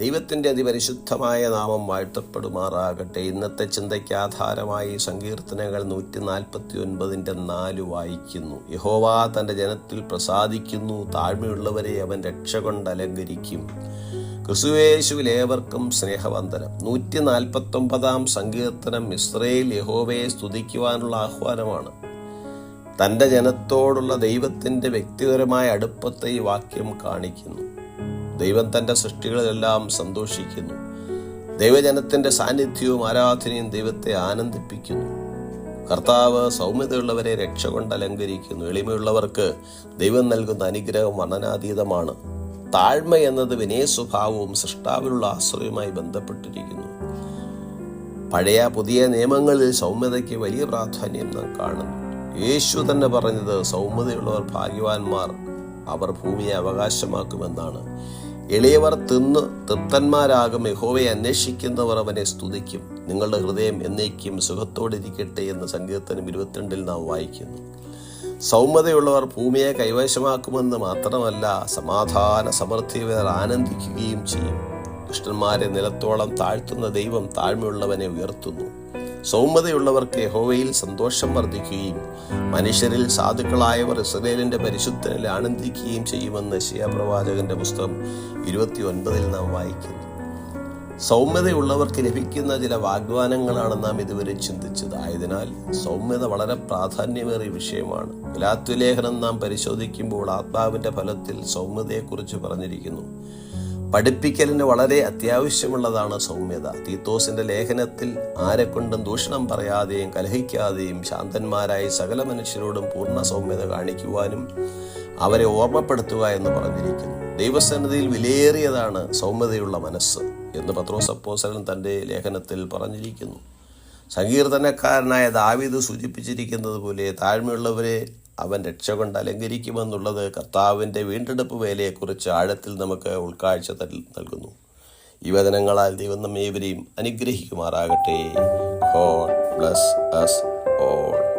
ദൈവത്തിന്റെ അതിപരിശുദ്ധമായ നാമം വാഴ്ത്തപ്പെടുമാറാകട്ടെ. ഇന്നത്തെ ചിന്തയ്ക്ക് ആധാരമായി സങ്കീർത്തനങ്ങൾ നൂറ്റി നാൽപ്പത്തി ഒൻപതിന്റെ നാല് വായിക്കുന്നു. യഹോവ തന്റെ ജനത്തിൽ പ്രസാദിക്കുന്നു താഴ്മയുള്ളവരെ അവൻ രക്ഷ കൊണ്ട് അലങ്കരിക്കും. ക്രിസുവേശുവിലേവർക്കും സ്നേഹവന്ദനം. നൂറ്റി നാൽപ്പത്തൊമ്പതാം സങ്കീർത്തനം ഇസ്രയേൽ യഹോവയെ സ്തുതിക്കുവാനുള്ള ആഹ്വാനമാണ്. തന്റെ ജനത്തോടുള്ള ദൈവത്തിന്റെ വ്യക്തിപരമായ അടുപ്പത്തെ ഈ വാക്യം കാണിക്കുന്നു. ദൈവം തന്റെ സൃഷ്ടികളിലെല്ലാം സന്തോഷിക്കുന്നു. ദൈവജനത്തിന്റെ സാന്നിധ്യവും ആരാധനയും ദൈവത്തെ ആനന്ദിപ്പിക്കുന്നു. കർത്താവ് സൗമ്യതയുള്ളവരെ രക്ഷ കൊണ്ട് അലങ്കരിക്കുന്നു. എളിമയുള്ളവർക്ക് ദൈവം നൽകുന്ന അനുഗ്രഹം വർണനാതീതമാണ്. താഴ്മ എന്നത് വിനയ സ്വഭാവവും സൃഷ്ടാവിലുള്ള ആശ്രയവുമായി ബന്ധപ്പെട്ടിരിക്കുന്നു. പഴയ പുതിയ നിയമങ്ങളിൽ സൗമ്യതയ്ക്ക് വലിയ പ്രാധാന്യം നാം കാണുന്നു. യേശു തന്നെ പറഞ്ഞത് സൗമ്യതയുള്ളവർ ഭാഗ്യവാന്മാർ അവർ ഭൂമിയെ അവകാശമാക്കുമെന്നാണ്. എളിയവർ തിന്ന് തൃപ്തന്മാരാകും. യഹോവയെ അന്വേഷിക്കുന്നവർ അവനെ സ്തുതിക്കും. നിങ്ങളുടെ ഹൃദയം എന്നേക്കും സുഖത്തോടിരിക്കട്ടെ എന്ന് സങ്കീർത്തനം ഇരുപത്തിരണ്ടിൽ നാം വായിക്കുന്നു. സൗമ്യതയുള്ളവർ ഭൂമിയെ കൈവശമാക്കുമെന്ന് മാത്രമല്ല സമാധാന സമൃദ്ധിവർ ആനന്ദിക്കുകയും ചെയ്യും. ദുഷ്ടന്മാരെ നിലത്തോളം താഴ്ത്തുന്ന ദൈവം താഴ്മയുള്ളവനെ ഉയർത്തുന്നു. സൗമ്യതയുള്ളവർക്ക് യഹോവയിൽ സന്തോഷം വർദ്ധിക്കുകയും മനുഷ്യരിൽ സാധുക്കളായവർ ഇസ്രേലിന്റെ പരിശുദ്ധനിൽ ആനന്ദിക്കുകയും ചെയ്യുമെന്ന് ശിയാപ്രവാചകന്റെ പുസ്തകം ഇരുപത്തി ഒൻപതിൽ നാം വായിക്കുന്നു. സൗമ്യതയുള്ളവർക്ക് ലഭിക്കുന്ന ചില വാഗ്ദാനങ്ങളാണ് നാം ഇതുവരെ ചിന്തിച്ചത്. ആയതിനാൽ സൗമ്യത വളരെ പ്രാധാന്യമേറിയ വിഷയമാണ്. ഗലാത്വലേഖനം നാം പരിശോധിക്കുമ്പോൾ ആത്മാവിന്റെ ഫലത്തിൽ സൗമ്യതയെക്കുറിച്ച് പറഞ്ഞിരിക്കുന്നു. പഠിപ്പിക്കലിന് വളരെ അത്യാവശ്യമുള്ളതാണ് സൗമ്യത. തീത്തോസിന്റെ ലേഖനത്തിൽ ആരെക്കൊണ്ടും ദൂഷണം പറയാതെയും കലഹിക്കാതെയും ശാന്തന്മാരായി സകല മനുഷ്യരോടും പൂർണ സൗമ്യത കാണിക്കുവാനും അവരെ ഓർമ്മപ്പെടുത്തുക എന്ന് പറഞ്ഞിരിക്കുന്നു. ദൈവസന്നിധിയിൽ വിലയേറിയതാണ് സൗമ്യതയുള്ള മനസ്സ് എന്ന് പത്രോസപ്പോസലൻ തന്റെ ലേഖനത്തിൽ പറഞ്ഞിരിക്കുന്നു. സങ്കീർത്തനക്കാരനായ ദാവീദ് സൂചിപ്പിച്ചിരിക്കുന്നത് പോലെ താഴ്മയുള്ളവരെ അവൻ രക്ഷ കൊണ്ട് അലങ്കരിക്കുമെന്നുള്ളത് കർത്താവിന്റെ വീണ്ടെടുപ്പ് വേലയെക്കുറിച്ച് ആഴത്തിൽ നമുക്ക് ഉൾക്കാഴ്ച നൽകുന്നു. ഈ വചനങ്ങളാൽ ദൈവം നമ്മേവരെയും അനുഗ്രഹിക്കുമാറാകട്ടെ. God plus us all